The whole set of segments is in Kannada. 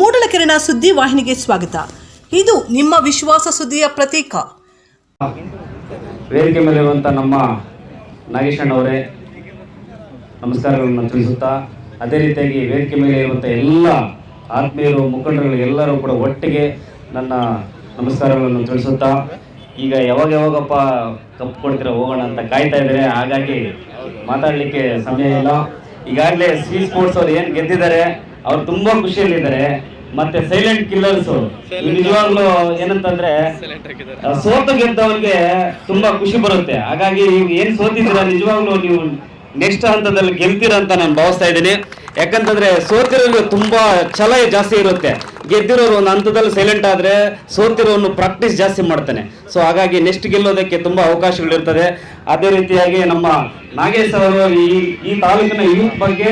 ಮೂಡಲಕೆರೆನ ಸುದ್ದಿ ವಾಹಿನಿಗೆ ಸ್ವಾಗತ. ಇದು ನಿಮ್ಮ ವಿಶ್ವಾಸ ಸುದ್ದಿಯ ಪ್ರತೀಕ. ವೇದಿಕೆ ಮೇಲಿರುವಂಥ ನಮ್ಮ ನಾಗೇಶಣ್ಣ ಅವರೇ, ನಮಸ್ಕಾರಗಳನ್ನು ತಿಳಿಸುತ್ತಾ, ಅದೇ ರೀತಿಯಾಗಿ ವೇದಿಕೆ ಮೇಲೆ ಇರುವಂಥ ಎಲ್ಲ ಆತ್ಮೀಯರು, ಮುಖಂಡರುಗಳು ಎಲ್ಲರೂ ಕೂಡ ಒಟ್ಟಿಗೆ ನನ್ನ ನಮಸ್ಕಾರಗಳನ್ನು ತಿಳಿಸುತ್ತಾ, ಈಗ ಯಾವಾಗ ಯಾವಾಗಪ್ಪ ಕಪ್ ಕೊಡ್ತೀರ ಹೋಗೋಣ ಅಂತ ಕಾಯ್ತಾ ಇದ್ದಾರೆ ಹಾಗಾಗಿ ಮಾತಾಡಲಿಕ್ಕೆ ಸಮಯ ಇಲ್ಲ. ಈಗಾಗಲೇ ಸಿ ಸ್ಪೋರ್ಟ್ಸ್ ಅವ್ರು ಏನು ಗೆದ್ದಿದ್ದಾರೆ ಅವ್ರು ತುಂಬಾ ಖುಷಿಯಲ್ಲಿದ್ದಾರೆ. ಮತ್ತೆ ಸೈಲೆಂಟ್ ಕಿಲ್ಲರ್ಸ್ ನಿಜವಾಗ್ಲೂ ಏನಂತಂದ್ರೆ ಸೋತ ಗೆದ್ದವನಿಗೆ ತುಂಬಾ ಖುಷಿ ಬರುತ್ತೆ. ಹಾಗಾಗಿ ನೀವು ಏನ್ ಸೋತಿದ್ದೀರಾ ನಿಜವಾಗ್ಲೂ ನೀವು ನೆಕ್ಸ್ಟ್ ಹಂತದಲ್ಲಿ ಗೆಲ್ತೀರಾ ಅಂತ ನಾನು ಭಾವಿಸ್ತಾ ಇದ್ದೀನಿ. ಯಾಕಂತಂದ್ರೆ ಸೋತಿರೋರು ತುಂಬಾ ಛಲ ಜಾಸ್ತಿ ಇರುತ್ತೆ. ಗೆದ್ದಿರೋರು ಒಂದು ಹಂತದಲ್ಲಿ ಸೈಲೆಂಟ್ ಆದ್ರೆ ಸೋತಿರೋನು ಪ್ರಾಕ್ಟೀಸ್ ಜಾಸ್ತಿ ಮಾಡ್ತಾನೆ. ಸೊ ಹಾಗಾಗಿ ನೆಕ್ಸ್ಟ್ ಗೆಲ್ಲೋದಕ್ಕೆ ತುಂಬಾ ಅವಕಾಶಗಳಿರ್ತದೆ. ಅದೇ ರೀತಿಯಾಗಿ ನಮ್ಮ ನಾಗೇಶ್ ಅವರು ಈ ಈ ತಾಲೂಕಿನ ಯೂತ್ ಬಗ್ಗೆ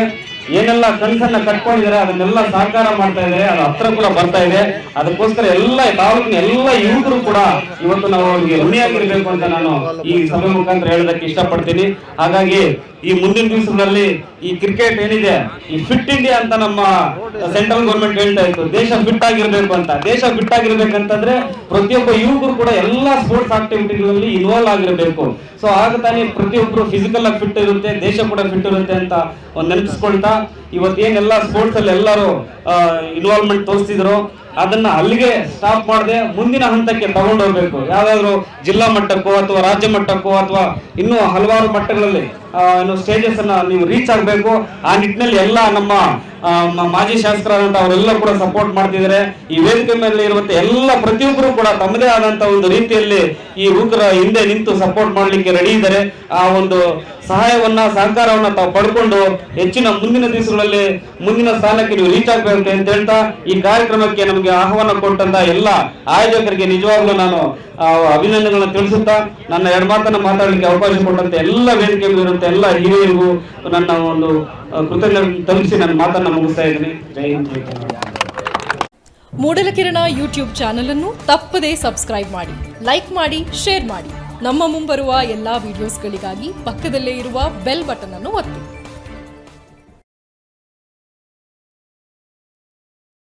ಏನೆಲ್ಲ ಕನಸನ್ನ ಕಟ್ಕೊಂಡಿದ್ದಾರೆ ಅದನ್ನೆಲ್ಲ ಸಾಕಾರ ಮಾಡ್ತಾ ಇದೆ, ಅದು ಹತ್ರ ಕೂಡ ಬರ್ತಾ ಇದೆ. ಅದಕ್ಕೋಸ್ಕರ ಎಲ್ಲ ತಾಲೂಕಿನ ಎಲ್ಲ ಯುವಕರು ಕೂಡ ಇವತ್ತು ನಾವು ಅವ್ರಿಗೆ ಋಣಿಯಾಗಿರ್ಬೇಕು ಅಂತ ನಾನು ಈ ಸಭೆ ಮುಖಾಂತರ ಹೇಳೋದಕ್ಕೆ ಇಷ್ಟಪಡ್ತೀನಿ. ಹಾಗಾಗಿ ಈ ಮುಂದಿನ ದಿವಸಗಳಲ್ಲಿ ಈ ಕ್ರಿಕೆಟ್ ಏನಿದೆ, ಈ ಫಿಟ್ ಇಂಡಿಯಾ ಅಂತ ನಮ್ಮ ಸೆಂಟ್ರಲ್ ಗೌರ್ಮೆಂಟ್ ಹೇಳ್ತಾ ಇತ್ತು, ದೇಶ ಫಿಟ್ ಆಗಿರ್ಬೇಕು ಅಂತ. ದೇಶ ಫಿಟ್ ಆಗಿರ್ಬೇಕಂತಂದ್ರೆ ಪ್ರತಿಯೊಬ್ಬ ಯುವಕರು ಕೂಡ ಎಲ್ಲಾ ಸ್ಪೋರ್ಟ್ಸ್ ಆಕ್ಟಿವಿಟಿಗಳಲ್ಲಿ ಇನ್ವಾಲ್ವ್ ಆಗಿರಬೇಕು. ಸೊ ಆಗ ತಾನೇ ಪ್ರತಿಯೊಬ್ಬರು ಫಿಸಿಕಲ್ ಆಗಿ ಫಿಟ್ ಇರುತ್ತೆ, ದೇಶ ಕೂಡ ಫಿಟ್ ಇರುತ್ತೆ ಅಂತ ಒಂದು ನೆನಪಿಸ್ಕೊಳ್ತಾ ಇವತ್ತೇನೆಲ್ಲ ಸ್ಪೋರ್ಟ್ಸ್ ಅಲ್ಲಿ ಎಲ್ಲರೂ ಇನ್ವಾಲ್ವ್ಮೆಂಟ್ ತೋರಿಸ್ತಿದ್ರು. ಅದನ್ನ ಅಲ್ಲಿಗೆ ಸ್ಟಾಪ್ ಮಾಡದೆ ಮುಂದಿನ ಹಂತಕ್ಕೆ ತಗೊಂಡು ಹೋಗ್ಬೇಕು. ಯಾವ್ದಾದ್ರು ಜಿಲ್ಲಾ ಮಟ್ಟಕ್ಕೋ ಅಥವಾ ರಾಜ್ಯ ಮಟ್ಟಕ್ಕೋ ಅಥವಾ ಇನ್ನೂ ಹಲವಾರು ಮಟ್ಟಗಳಲ್ಲಿ ಏನು ಸ್ಟೇಜಸ್ ಅನ್ನ ನೀವು ರೀಚ್ ಆಗಬೇಕು. ಆ ನಿಟ್ಟಿನಲ್ಲಿ ಎಲ್ಲ ನಮ್ಮ ಮಾಜಿ ಶಾಸಕರಾದಂತ ಅವರೆಲ್ಲ ಕೂಡ ಸಪೋರ್ಟ್ ಮಾಡ್ತಿದ್ದಾರೆ. ಈ ವೇದಿಕೆ ಮೇಲೆ ಇರುವಂತ ಎಲ್ಲ ಪ್ರತಿಯೊಬ್ಬರು ಕೂಡ ತಮ್ಮದೇ ಆದಂತ ಒಂದು ರೀತಿಯಲ್ಲಿ ಈ ಯುವಕರ ಹಿಂದೆ ನಿಂತು ಸಪೋರ್ಟ್ ಮಾಡ್ಲಿಕ್ಕೆ ರೆಡಿ ಇದ್ದಾರೆ. ಆ ಒಂದು ಸಹಾಯವನ್ನ, ಸಹಕಾರವನ್ನ ತಾವು ಪಡ್ಕೊಂಡು ಹೆಚ್ಚಿನ ಮುಂದಿನ ದಿವಸಗಳಲ್ಲಿ ಮುಂದಿನ ಸ್ಥಾನಕ್ಕೆ ನೀವು ರೀಚ್ ಆಗ್ಬೇಕು ಅಂತ ಹೇಳ್ತಾ ಈ ಕಾರ್ಯಕ್ರಮಕ್ಕೆ ನಮಗೆ ಆಹ್ವಾನ ಕೊಟ್ಟಂತ ಎಲ್ಲ ಆಯೋಜಕರಿಗೆ ನಿಜವಾಗ್ಲೂ ನಾನು ಅಭಿನಂದನೆಗಳನ್ನು ತಿಳಿಸುತ್ತಾ, ನನ್ನ ಎರಡು ಮಾತನ್ನ ಮಾತಾಡಲಿಕ್ಕೆ ಅವಕಾಶ ಕೊಟ್ಟಂತ ಎಲ್ಲ ವೇದಿಕೆ ಇರುವಂತ ಎಲ್ಲ ಹಿರಿಯರಿಗೂ ನನ್ನ ಒಂದು ಕೃತಜ್ಞ ತಲುಪಿಸಿ ನನ್ನ ಮಾತನ್ನು ಮುಗಿಸ್ತಾ ಇದ್ದೀನಿ. ಜೈ ಹಿಂದ್. ಮೂಡಲಕಿರಣ ಯೂಟ್ಯೂಬ್ ಚಾನಲ್ ಅನ್ನು ತಪ್ಪದೇ ಸಬ್ಸ್ಕ್ರೈಬ್ ಮಾಡಿ, ಲೈಕ್ ಮಾಡಿ, ಶೇರ್ ಮಾಡಿ. ನಮ್ಮ ಮುಂಬರುವ ಎಲ್ಲಾ ವಿಡಿಯೋಸ್ಗಳಿಗಾಗಿ ಪಕ್ಕದಲ್ಲೇ ಇರುವ ಬೆಲ್ ಬಟನ್ ಅನ್ನು ಒತ್ತಿ.